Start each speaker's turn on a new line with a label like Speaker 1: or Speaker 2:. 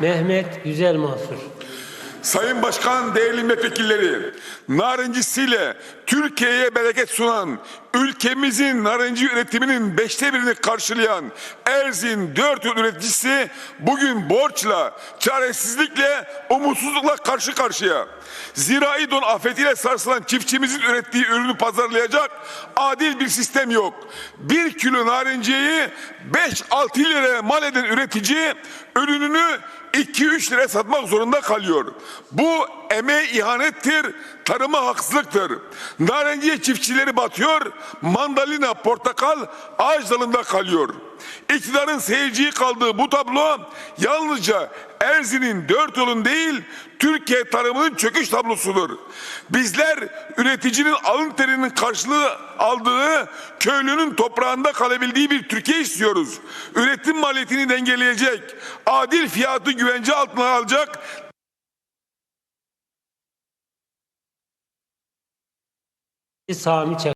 Speaker 1: Mehmet Güzel Mahsur.
Speaker 2: Sayın Başkan, değerli milletvekilleri, narincisiyle Türkiye'ye bereket sunan, ülkemizin narinci üretiminin beşte birini karşılayan Erzin dört üreticisi bugün borçla, çaresizlikle, umutsuzlukla karşı karşıya. Zirai don afetiyle sarsılan çiftçimizin ürettiği ürünü pazarlayacak adil bir sistem yok. Bir kilo narinciyeyi 5-6 liraya mal eden üretici ürününü 2-3 liraya satmak zorunda kalıyor. Bu emeğe ihanettir, tarıma haksızlıktır. Narenciye çiftçileri batıyor, mandalina, portakal ağaç dalında kalıyor. İktidarın seyirciyi kaldığı bu tablo yalnızca Erzin'in dört yolun değil, Türkiye tarımının çöküş tablosudur. Bizler üreticinin alın terinin karşılığı aldığı köylünün toprağında kalabildiği bir Türkiye istiyoruz. Üretim maliyetini dengeleyecek, adil fiyatı güvence altına alacak
Speaker 1: Sami Çakır.